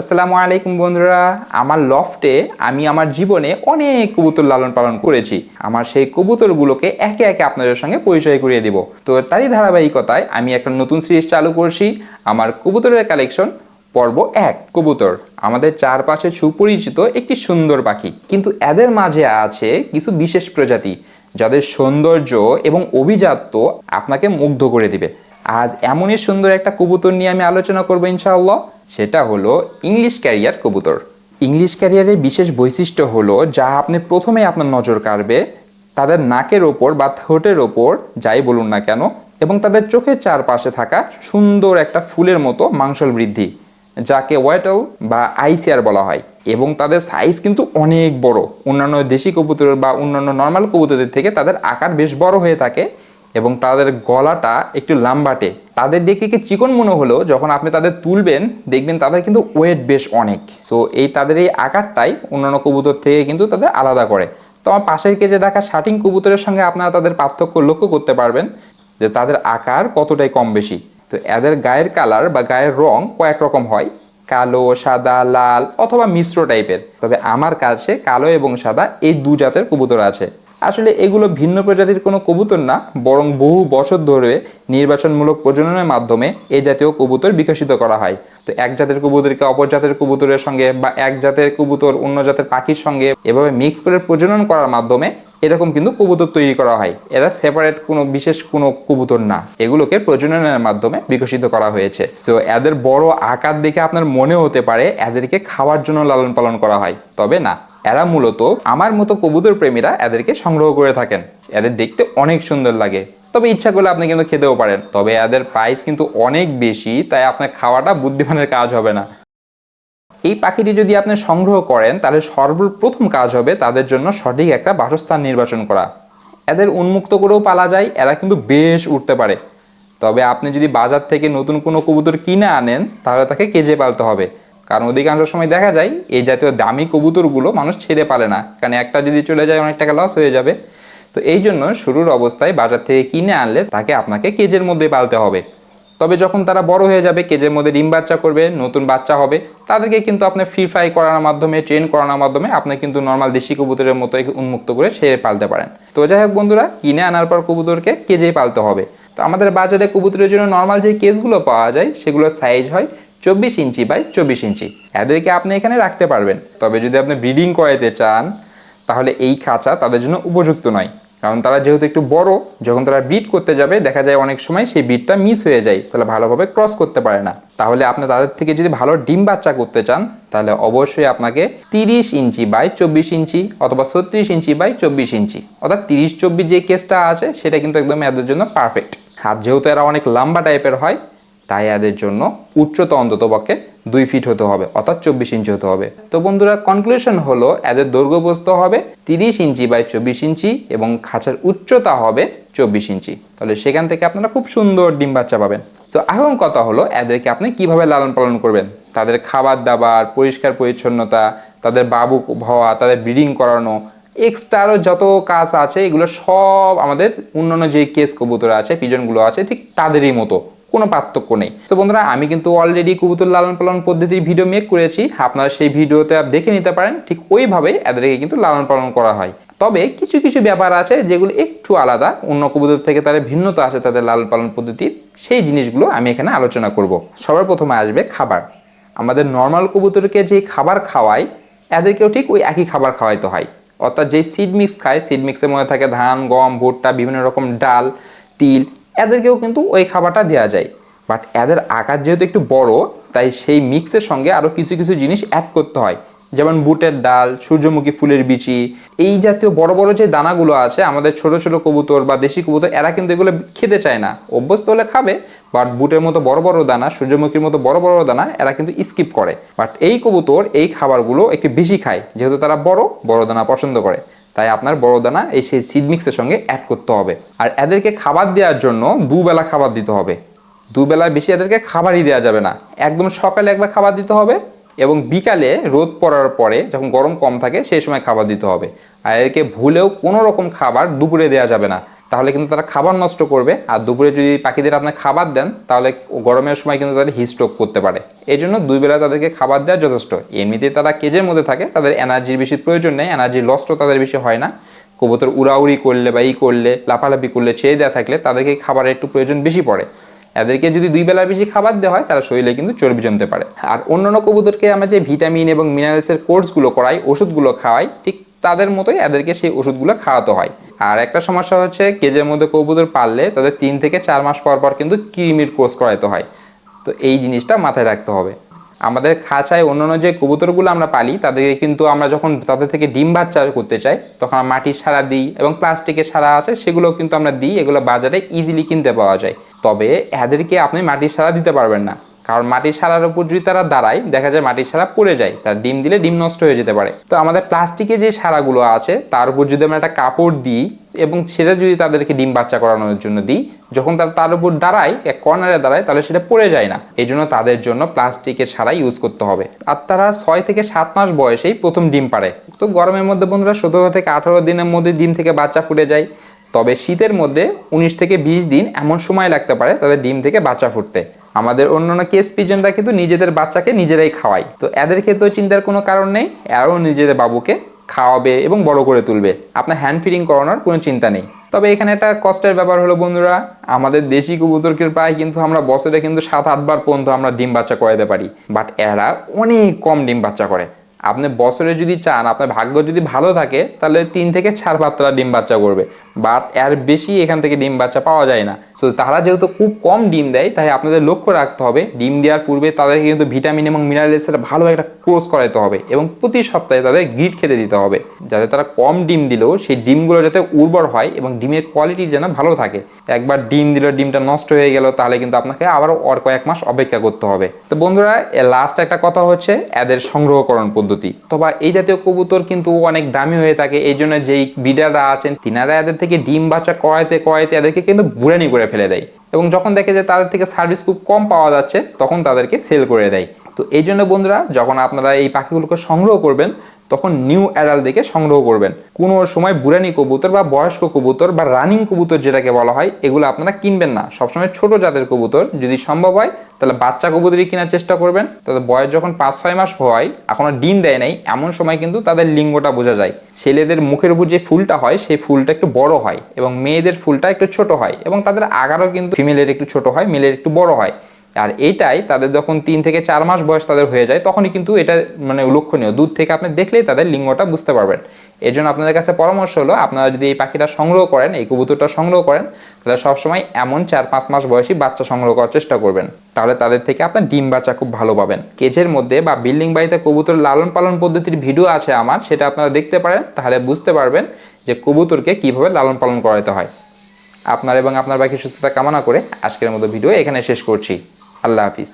আসসালামু আলাইকুম বন্ধুরা, আমার লফটে আমি আমার জীবনে অনেক কবুতর লালন পালন করেছি। আমার সেই কবুতরগুলোকে একে একে আপনাদের সঙ্গে পরিচয় করিয়ে দিব। তো তারই ধারাবাহিকতায় আমি একটা নতুন সিরিজ চালু করছি। আমার কবুতরের কালেকশন পর্ব এক, কবুতর। আমাদের চারপাশে সুপরিচিত একটি সুন্দর পাখি। কিন্তু এদের মাঝে আছে কিছু বিশেষ প্রজাতি, যাদের সৌন্দর্য এবং অভিজাত্য আপনাকে মুগ্ধ করে দিবে। আজ এমনই সুন্দর একটা কবুতর নিয়ে আমি আলোচনা করব ইনশাআল্লাহ। সেটা হলো ইংলিশ ক্যারিয়ার কবুতর। ইংলিশ ক্যারিয়ারের বিশেষ বৈশিষ্ট্য হলো, যা আপনি প্রথমে আপনার নজর কাড়বে, তাদের নাকের ওপর বা ঠোঁটের ওপর, যাই বলুন না কেন, এবং তাদের চোখের চারপাশে থাকা সুন্দর একটা ফুলের মতো মাংসল বৃদ্ধি, যাকে ওয়েটল বা আইসিআর বলা হয়, এবং তাদের সাইজ কিন্তু অনেক বড়। অন্যান্য দেশি কবুতর বা অন্যান্য নর্মাল কবুতরদের থেকে তাদের আকার বেশ বড় হয়ে থাকে। এবং তাদের গলাটা একটু লাম্বাটে। তাদের দেখে কি চিকন মনে হলো? যখন আপনি তাদের তুলবেন, দেখবেন তাদের কিন্তু ওয়েট বেশ অনেক। সো এই তাদের এই আকারটাই অন্যান্য কবুতর থেকে কিন্তু তাদের আলাদা করে। তো আমার পাশের কেজে রাখা শার্টিং কবুতরের সঙ্গে আপনারা তাদের পার্থক্য লক্ষ্য করতে পারবেন যে তাদের আকার কতটাই কম বেশি। তো এদের গায়ের কালার বা গায়ের রং কয়েক রকম হয়। কালো, সাদা, লাল অথবা মিশ্র টাইপের তবে আমার কাছে কালো এবং সাদা এই দু জাতের কবুতর আছে। আসলে এগুলো ভিন্ন প্রজাতির কোনো কবুতর না, বরং বহু বছর ধরে নির্বাচনমূলক প্রজননের মাধ্যমে এই জাতীয় কবুতর বিকশিত করা হয়। তো এক জাতের কবুতরকে অপর জাতের কবুতরের সঙ্গে বা এক জাতের কবুতর অন্য জাতের পাখির সঙ্গে এভাবে মিক্স করে প্রজনন করার মাধ্যমে এরকম কিন্তু কবুতর তৈরি করা হয়। এরা সেপারেট কোনো বিশেষ কোনো কবুতর না। এগুলোকে প্রজননের মাধ্যমে বিকশিত করা হয়েছে। তো এদের বড় আকার দেখে আপনার মনে হতে পারে এদেরকে খাওয়ার জন্য লালন পালন করা হয়। তবে না এরা মূলত আমার মতো কবুতর প্রেমীরা এদেরকে সংগ্রহ করে থাকেন। এদের দেখতে অনেক সুন্দর লাগে। তবে ইচ্ছা করলে আপনি কিন্তু খেতেও পারেন। তবে এদের প্রাইস কিন্তু অনেক বেশি, তাই আপনার খাওয়াটা বুদ্ধিমানের কাজ হবে না। এই পাখিটি যদি আপনি সংগ্রহ করেন, তাহলে সর্বপ্রথম কাজ হবে তাদের জন্য সঠিক একটা বাসস্থান নির্বাচন করা। এদের উন্মুক্ত করেও পালা যায়, এরা কিন্তু বেশ উঠতে পারে। তবে আপনি যদি বাজার থেকে নতুন কোনো কবুতর কিনে আনেন, তাহলে তাকে কেজে পালতে হবে। কারণ অধিকাংশ সময় দেখা যায় এই জাতীয় দামি কবুতরগুলো মানুষ ছেড়ে পালে না। কারণ একটা যদি চলে যায়, অনেক টাকা লস হয়ে যাবে। তো এই জন্য শুরুর অবস্থায় বাজার থেকে কিনে আনলে তাকে আপনাকে কেজের মধ্যে পালতে হবে। তবে যখন তারা বড় হয়ে যাবে, কেজের মধ্যে ডিম বাচ্চা করবে, নতুন বাচ্চা হবে, তাদেরকে কিন্তু আপনি ফ্রি ফ্রাই করানোর মাধ্যমে ট্রেন করানোর মাধ্যমে আপনি কিন্তু নর্মাল দেশি কবুতরের মতো উন্মুক্ত করে সেরে পালতে পারেন। তো যাই হোক বন্ধুরা, কিনে আনার পর কবুতরকে কেজেই পালতে হবে। তো আমাদের বাজারে কবুতরের জন্য নর্মাল যে কেসগুলো পাওয়া যায়, সেগুলোর সাইজ হয় চব্বিশ ইঞ্চি বাই চব্বিশ ইঞ্চি। এদেরকে আপনি এখানে রাখতে পারবেন। তবে যদি আপনি ব্রিডিং করাইতে চান, তাহলে এই খাঁচা তাদের জন্য উপযুক্ত নয়। কারণ তারা যেহেতু একটু বড়, যখন তারা ব্রিড করতে যাবে, দেখা যায় অনেক সময় সেই ব্রিডটা মিস হয়ে যায়, তাহলে ভালোভাবে ক্রস করতে পারে না। তাহলে আপনি তাদের থেকে যদি ভালো ডিম বাচ্চা করতে চান, তাহলে অবশ্যই আপনাকে তিরিশ ইঞ্চি বাই চব্বিশ ইঞ্চি অথবা ছত্রিশ ইঞ্চি বাই চব্বিশ ইঞ্চি। অর্থাৎ তিরিশ চব্বিশ যে কেসটা আছে, সেটা কিন্তু একদম এদের জন্য পারফেক্ট আর যেহেতু এরা অনেক লম্বা টাইপের হয় তাই এদের জন্য উচ্চতা অন্তত পক্ষে দুই ফিট হতে হবে, অর্থাৎ চব্বিশ ইঞ্চি হতে হবে। তো বন্ধুরা কনক্লুশন হলো এদের দৈর্ঘ্যপ্রস্থ হবে তিরিশ ইঞ্চি বাই চব্বিশ ইঞ্চি এবং খাঁচার উচ্চতা হবে চব্বিশ ইঞ্চি তাহলে সেখান থেকে আপনারা খুব সুন্দর ডিম বাচ্চা পাবেন। তো এখন কথা হলো, এদেরকে আপনি কীভাবে লালন পালন করবেন? তাদের খাবার দাবার, পরিষ্কার পরিচ্ছন্নতা, তাদের বাবু হওয়া, তাদের ব্রিডিং করানো এক্সট্রা আরও যত কাজ আছে, এগুলো সব আমাদের অন্যান্য যে কেস কবুতর আছে পিজনগুলো আছে, ঠিক তাদেরই মতো। কোনো পার্থক্য নেই। তো বন্ধুরা, আমি কিন্তু অলরেডি কবুতর লালন পালন পদ্ধতির ভিডিও মেক করেছি। আপনারা সেই ভিডিওতে দেখে নিতে পারেন, ঠিক ওইভাবেই এদেরকে কিন্তু লালন পালন করা হয়। তবে কিছু কিছু ব্যাপার আছে যেগুলো একটু আলাদা, অন্য কবুতর থেকে তাদের ভিন্নতা আছে তাদের লালন পালন পদ্ধতির, সেই জিনিসগুলো আমি এখানে আলোচনা করব। সবার প্রথমে আসবে খাবার। আমাদের নর্মাল কবুতরকে যে খাবার খাওয়াই এদেরকেও ঠিক ওই একই খাবার খাওয়াইতে হয়। অর্থাৎ যেই সিড মিক্স খায় সিড মিক্সের মধ্যে থাকে ধান, গম, ভুট্টা, বিভিন্ন রকম ডাল, তিল এদেরকেও কিন্তু ওই খাবারটা দেওয়া যায়। বাট এদের আকার যেহেতু একটু বড়, তাই সেই মিক্সের সঙ্গে আরও কিছু কিছু জিনিস অ্যাড করতে হয়। যেমন বুটের ডাল, সূর্যমুখী ফুলের বিচি, এই জাতীয় বড় বড় যে দানাগুলো আছে, আমাদের ছোট ছোট কবুতর বা দেশি কবুতর, এরা কিন্তু এগুলো খেতে চায় না। অভ্যস্ত হলে খাবে বাট বুটের মতো বড় বড় দানা, সূর্যমুখীর মতো বড় বড় দানা, এরা কিন্তু স্কিপ করে। বাট এই কবুতর, এই খাবারগুলো একটু বেশি খায়, যেহেতু তারা বড় বড় দানা পছন্দ করে। তাই আপনার বড় দানা এই সেই সিড মিক্সের সঙ্গে অ্যাড করতে হবে। আর এদেরকে খাবার দেওয়ার জন্য দুবেলা খাবার দিতে হবে। দুবেলা বেশি এদেরকে খাবারই দেওয়া যাবে না। একদম সকালে একবার খাবার দিতে হবে এবং বিকালে রোদ পড়ার পরে যখন গরম কম থাকে সেই সময় খাবার দিতে হবে। আর এদেরকে ভুলেও কোনো রকম খাবার দুপুরে দেওয়া যাবে না। তাহলে কিন্তু তারা খাবার নষ্ট করবে। আর দুপুরে যদি পাখিদের আপনি খাবার দেন, তাহলে গরমের সময় কিন্তু তাদের হিস্ট্রোক করতে পারে। এই জন্য দুই বেলা তাদেরকে খাবার দেওয়া যথেষ্ট। এমনিতে তারা কেজের মধ্যে থাকে, তাদের এনার্জির বেশি প্রয়োজন নেই এনার্জির লসটা তাদের বেশি হয় না। কবুতর উড়াউড়ি করলে বা ই করলে, লাফালাফি করলে, ছেড়ে দেওয়া থাকলে তাদেরকে খাবারের একটু প্রয়োজন বেশি পড়ে। এদেরকে যদি দুই বেলা বেশি খাবার দেওয়া হয়, তারা শরীরে কিন্তু চর্বি জমতে পারে। আর অন্যান্য কবুতরকে আমরা যে ভিটামিন এবং মিনারেলসের কোর্সগুলো করাই, ওষুধগুলো খাওয়াই, ঠিক তাদের মতোই এদেরকে সেই ওষুধগুলো খাওয়াতে হয়। আর একটা সমস্যা হচ্ছে কেজের মধ্যে কবুতর পাললে তাদের তিন থেকে চার মাস পর পর কিন্তু কৃমির কোর্স করাতে হয়। তো এই জিনিসটা মাথায় রাখতে হবে। আমাদের খাঁচায় অন্যান্য যে কবুতরগুলো আমরা পালি, তাদেরকে কিন্তু আমরা যখন তাদের থেকে ডিম বাচ্চা করতে চাই, তখন মাটির সারা দিই এবং প্লাস্টিকের সারা আছে সেগুলো কিন্তু আমরা দিই। এগুলো বাজারে ইজিলি কিনতে পাওয়া যায়। তবে এদেরকে আপনি মাটির সারা দিতে পারবেন না। কারণ মাটির সারার উপর যদি তারা দাঁড়ায়, দেখা যায় মাটির সারা পড়ে যায়। তার ডিম দিলে ডিম নষ্ট হয়ে যেতে পারে। তো আমাদের প্লাস্টিকের যে সারাগুলো আছে, তার উপর যদি আমরা একটা কাপড় দিই এবং সেটা যদি তাদেরকে ডিম বাচ্চা করানোর জন্য দিই, যখন তারা তার উপর দাঁড়ায়, এক কর্নারে দাঁড়ায়, তাহলে সেটা পড়ে যায় না। এই জন্য তাদের জন্য প্লাস্টিকের সারা ইউজ করতে হবে। আর তারা ছয় থেকে সাত মাস বয়সেই প্রথম ডিম পারে তো গরমের মধ্যে বন্ধুরা সতেরো থেকে আঠারো দিনের মধ্যে ডিম থেকে বাচ্চা ফুটে যায়। তবে শীতের মধ্যে উনিশ থেকে বিশ দিন এমন সময় লাগতে পারে তাদের ডিম থেকে বাচ্চা ফুটতে। আমাদের অন্যান্য কেস পিজনরা কিন্তু নিজেদের বাচ্চাকে নিজেরাই খাওয়ায়। তো এদের ক্ষেত্রেও চিন্তার কোনো কারণ নেই, এরাও নিজেদের বাবুকে খাওয়াবে এবং বড় করে তুলবে। আপনার হ্যান্ড ফিডিং করানোর কোনো চিন্তা নেই। তবে এখানে একটা কষ্টের ব্যাপার হলো বন্ধুরা, আমাদের দেশি কবুতরকে প্রায় কিন্তু আমরা বছরে কিন্তু সাত, আটবার পর্যন্ত আমরা ডিম বাচ্চা করাতে পারি। বাট এরা অনেক কম ডিম বাচ্চা করে। আপনি বছরে যদি চান, আপনার ভাগ্য যদি ভালো থাকে, তাহলে তিন থেকে চার পাত্রা ডিম বাচ্চা করবে। বাট এর বেশি এখান থেকে ডিম বাচ্চা পাওয়া যায় না। সো তারা যেহেতু খুব কম ডিম দেয়, তাই আপনাদের লক্ষ্য রাখতে হবে, ডিম দেওয়ার পূর্বে তাদেরকে কিন্তু ভিটামিন এবং মিনারেলসের ভালো একটা কোর্স করাতে হবে এবং প্রতি সপ্তাহে তাদের গ্রিড খেতে দিতে হবে, যাতে তারা কম ডিম দিলেও সেই ডিমগুলো যাতে উর্বর হয় এবং ডিমের কোয়ালিটি যেন ভালো থাকে। একবার ডিম দিল, ডিমটা নষ্ট হয়ে গেল, তাহলে কিন্তু আপনাকে আবারও আর কয়েক মাস অপেক্ষা করতে হবে। তো বন্ধুরা লাস্ট একটা কথা হচ্ছে, এদের সংগ্রহকরণ পদ্ধতি। তবে এই জাতীয় কবুতর কিন্তু অনেক দামি হয়ে থাকে, এই জন্য যেই বিডাররা আছেন, তিনারা এদের থেকে ডিম বাচ্চা করাইতে করাইতে এদেরকে কিন্তু বুড়ানি করে ফেলে দেয়। এবং যখন দেখে যে তাদের থেকে সার্ভিস খুব কম পাওয়া যাচ্ছে, তখন তাদেরকে সেল করে দেয়। তো এই জন্য বন্ধুরা, যখন আপনারা এই পাখিগুলোকে সংগ্রহ করবেন তখন নিউ অ্যাডাল দেখে সংগ্রহ করবেন। কোনো সময় বুড়ানি কবুতর বা বয়স্ক কবুতর বা রানিং কবুতর যেটাকে বলা হয়, এগুলো আপনারা কিনবেন না। সবসময় ছোট জাতের কবুতর। যদি সম্ভব হয়, তাহলে বাচ্চা কবুতরই কেনার চেষ্টা করবেন। তাদের বয়স যখন পাঁচ, ছয় মাস হয়, এখনও ডিম দেয় নাই, এমন সময় কিন্তু তাদের লিঙ্গটা বোঝা যায়। ছেলেদের মুখের উপর যে ফুলটা হয়, সেই ফুলটা একটু বড় হয় এবং মেয়েদের ফুলটা একটু ছোট হয় এবং তাদের আগারও কিন্তু ফিমেলের একটু ছোট হয়, মেলের একটু বড় হয়। আর এইটাই তাদের যখন তিন থেকে চার মাস বয়স তাদের হয়ে যায়, তখনই কিন্তু এটা মানে লক্ষণীয়। দূর থেকে আপনি দেখলেই তাদের লিঙ্গটা বুঝতে পারবেন। এই জন্য আপনাদের কাছে পরামর্শ হলো, আপনারা যদি এই পাখিটা সংগ্রহ করেন, এই কবুতরটা সংগ্রহ করেন, তাহলে সবসময় এমন চার পাঁচ মাস বয়সী বাচ্চা সংগ্রহ করার চেষ্টা করবেন। তাহলে তাদের থেকে আপনার ডিম বাচ্চা খুব ভালো পাবেন। কেজের মধ্যে বা বিল্ডিং বাড়িতে কবুতর লালন পালন পদ্ধতির ভিডিও আছে আমার, সেটা আপনারা দেখতে পারেন, তাহলে বুঝতে পারবেন যে কবুতরকে কীভাবে লালন পালন করাতে হয়। আপনার এবং আপনার বাকি সুস্থতা কামনা করে আজকের মতো ভিডিও এখানে শেষ করছি। আল্লাহ হাফিজ।